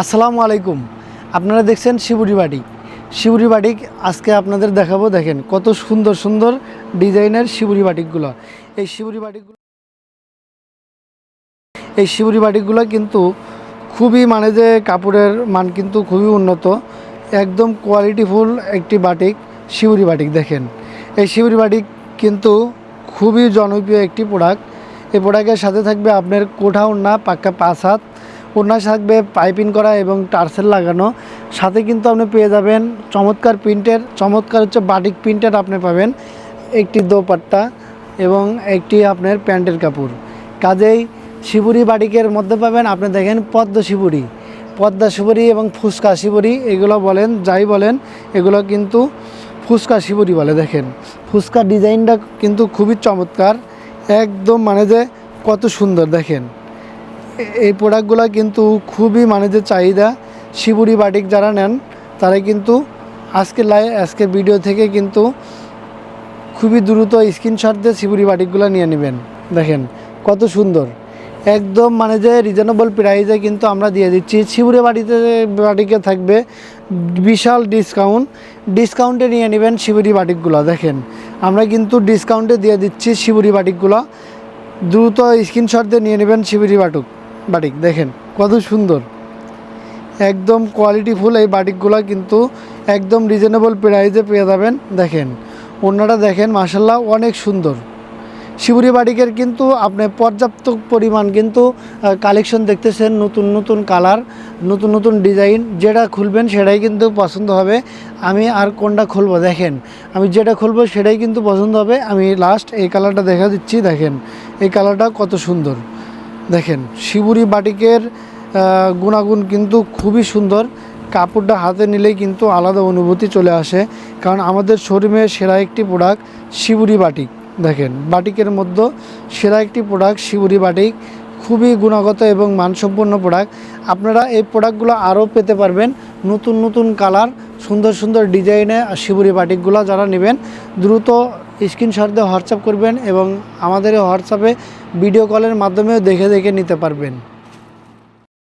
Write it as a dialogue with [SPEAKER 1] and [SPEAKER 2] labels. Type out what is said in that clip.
[SPEAKER 1] আসসালামু আলাইকুম। আপনারা দেখছেন শিবুরি বাটিক। শিবুরি আজকে আপনাদের দেখাবো, দেখেন কত সুন্দর সুন্দর ডিজাইনের শিবুরি বাটিকগুলো। এই শিবুরি বাটিকগুলো এই শিবুরি বাটিকগুলো কিন্তু খুবই মানে যে কাপড়ের মান কিন্তু খুবই উন্নত। একদম কোয়ালিটিফুল একটি বাটিক, শিবুরি বাটিক, দেখেন। এই শিবুরি বাটিক কিন্তু খুবই জনপ্রিয় একটি প্রোডাক্ট এই প্রোডাক্টের সাথে থাকবে আপনার কোঠা ওড়না পাক্কা পাঁচ হাত। ওড়না থাকবে, পাইপিং করা এবং টার্সেল লাগানো। সাথে কিন্তু আপনি পেয়ে যাবেন চমৎকার প্রিন্টের, চমৎকার হচ্ছে বাটিক প্রিন্টের আপনি পাবেন একটি দোপাট্টা এবং একটি আপনার প্যান্টের কাপড়। কাজেই শিবুরি বাটিকের মধ্যে পাবেন, আপনি দেখেন পদ্ম শিবুরি, পদ্মা শিবুরি এবং ফুচকা শিবুরি, এগুলো বলেন, যাই বলেন, এগুলো কিন্তু ফুচকা শিবুরি বলে, দেখেন। ফুচকা ডিজাইনটা কিন্তু খুবই চমৎকার, একদম মানে যে কত সুন্দর, দেখেন। এই প্রোডাক্টগুলো কিন্তু খুবই মানে যে চাহিদা। শিবুরি বাটিক যারা নেন তারা কিন্তু আজকে লাই আজকের ভিডিও থেকে কিন্তু খুবই দ্রুত স্ক্রিনশট দিয়ে শিবুরি বাটিকগুলো নিয়ে নেবেন। দেখেন, কত সুন্দর। একদম মানে যে রিজনেবল প্রাইসে কিন্তু আমরা দিয়ে দিচ্ছি। শিবুরি বাড়িতে বাটিকে থাকবে বিশাল ডিসকাউন্ট ডিসকাউন্টে নিয়ে নেবেন শিবুরি বাটিকগুলো দেখেন, আমরা কিন্তু ডিসকাউন্টে দিয়ে দিচ্ছি শিবুরি বাটিকগুলো দ্রুত স্ক্রিনশট দিয়ে নিয়ে নেবেন শিবিরি বাটুক। বাটিক, দেখেন কত সুন্দর। একদম কোয়ালিটিফুল এই বাটিকগুলো কিন্তু একদম রিজনেবল প্রাইসে পেয়ে যাবেন, দেখেন। অন্যটা দেখেন মাসাল্লাহ অনেক সুন্দর। শিবুরি বাটিকের কিন্তু আপনি পর্যাপ্ত পরিমাণ কিন্তু কালেকশন দেখতেছেন, নতুন নতুন কালার নতুন নতুন ডিজাইন যেটা খুলবেন সেটাই কিন্তু পছন্দ হবে। আমি আর কোনটা খুলবো, দেখেন। আমি যেটা খুলবো সেটাই কিন্তু পছন্দ হবে। আমি লাস্ট এই কালারটা দেখা দিচ্ছি, দেখেন। এই কালারটা কত সুন্দর। দেখেন, শিবুরি বাটিকের গুণাগুণ কিন্তু খুবই সুন্দর। কাপড়টা হাতে নিলেই কিন্তু আলাদা অনুভূতি চলে আসে। কারণ আমাদের শোরুমে সেরা একটি প্রোডাক্ট শিবুরি বাটিক। দেখেন, বাটিকের মধ্যে সেরা একটি প্রোডাক্ট শিবুরি বাটিক। খুবই গুণগত এবং মানসম্পন্ন প্রোডাক্ট আপনারা এই প্রোডাক্টগুলো আরও পেতে পারবেন। নতুন নতুন কালার সুন্দর সুন্দর ডিজাইনে শিবুরি বাটিকগুলো যারা নেবেন, দ্রুত স্ক্রিনশট দিয়ে হোয়াটসঅ্যাপ করবেন এবং আমাদের হোয়াটসঅ্যাপে ভিডিও কলের মাধ্যমেও দেখে দেখে নিতে পারবেন।